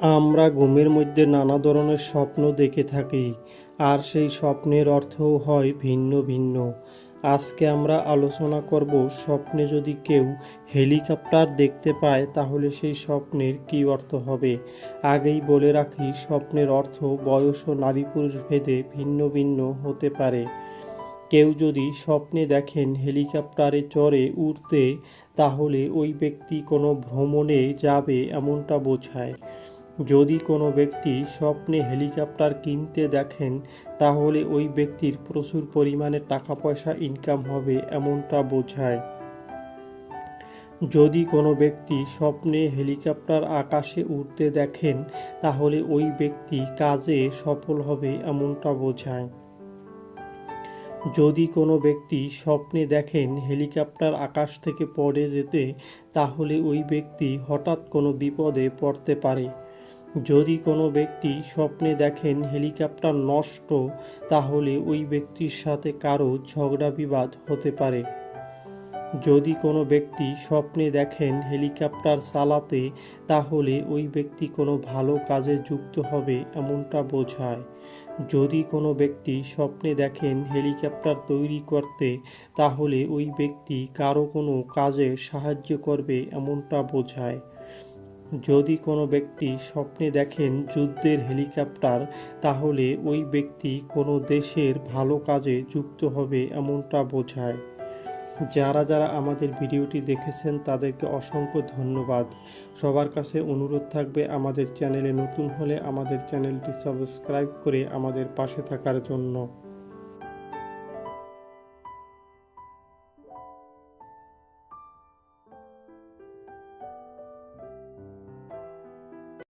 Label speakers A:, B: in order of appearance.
A: আমরা ঘুমের মধ্যে নানা ধরনের স্বপ্ন দেখে থাকি, আর সেই স্বপ্নের অর্থও হয় ভিন্ন ভিন্ন। আজকে আমরা আলোচনা করব স্বপ্নে যদি কেউ হেলিকপ্টার দেখতে পায়, তাহলে সেই স্বপ্নের কী অর্থ হবে? আগেই বলে রাখি, স্বপ্নের অর্থ বয়স ও নারী পুরুষ ভেদে ভিন্ন ভিন্ন হতে পারে। কেউ যদি স্বপ্নে দেখেন হেলিকপ্টারে চড়ে উঠতে তাহলে ওই ব্যক্তি কোনো ভ্রমণে যাবে এমনটা বোঝায়। যদি কোনো ব্যক্তি স্বপ্নে হেলিকপ্টার কিনতে দেখেন, তাহলে ওই ব্যক্তির প্রচুর পরিমাণে টাকা পয়সা ইনকাম হবে এমনটা বোঝায়। যদি কোনো ব্যক্তি স্বপ্নে হেলিকপ্টার আকাশে উড়তে দেখেন, তাহলে ওই ব্যক্তি কাজে সফল হবে এমনটা বোঝায়। যদি কোনো ব্যক্তি স্বপ্নে দেখেন হেলিকপ্টার আকাশ থেকে পড়ে যেতে, তাহলে ওই ব্যক্তি হঠাৎ কোনো বিপদে পড়তে পারে। যদি কোনো ব্যক্তি স্বপ্নে দেখেন হেলিকপ্টার নষ্ট, তাহলে ওই ব্যক্তির সাথে কারও ঝগড়া বিবাদ হতে পারে। যদি কোনো ব্যক্তি স্বপ্নে দেখেন হেলিকপ্টার চালাতে, তাহলে ওই ব্যক্তি কোনো ভালো কাজে যুক্ত হবে এমনটা বোঝায়। যদি কোনো ব্যক্তি স্বপ্নে দেখেন হেলিকপ্টার তৈরি করতে, তাহলে ওই ব্যক্তি কারও কোনো কাজে সাহায্য করবে এমনটা বোঝায়। যদি কোনো ব্যক্তি স্বপ্নে দেখেন যুদ্ধের হেলিকপ্টার, তাহলে ওই ব্যক্তি কোনো দেশের ভালো কাজে যুক্ত হবে এমনটা বোঝায়। যারা যারা আমাদের ভিডিওটি দেখেছেন, তাদেরকে অসংখ্য ধন্যবাদ। সবার কাছে অনুরোধ থাকবে আমাদের চ্যানেলে নতুন হলে আমাদের চ্যানেলটি সাবস্ক্রাইব করে আমাদের পাশে থাকার জন্য।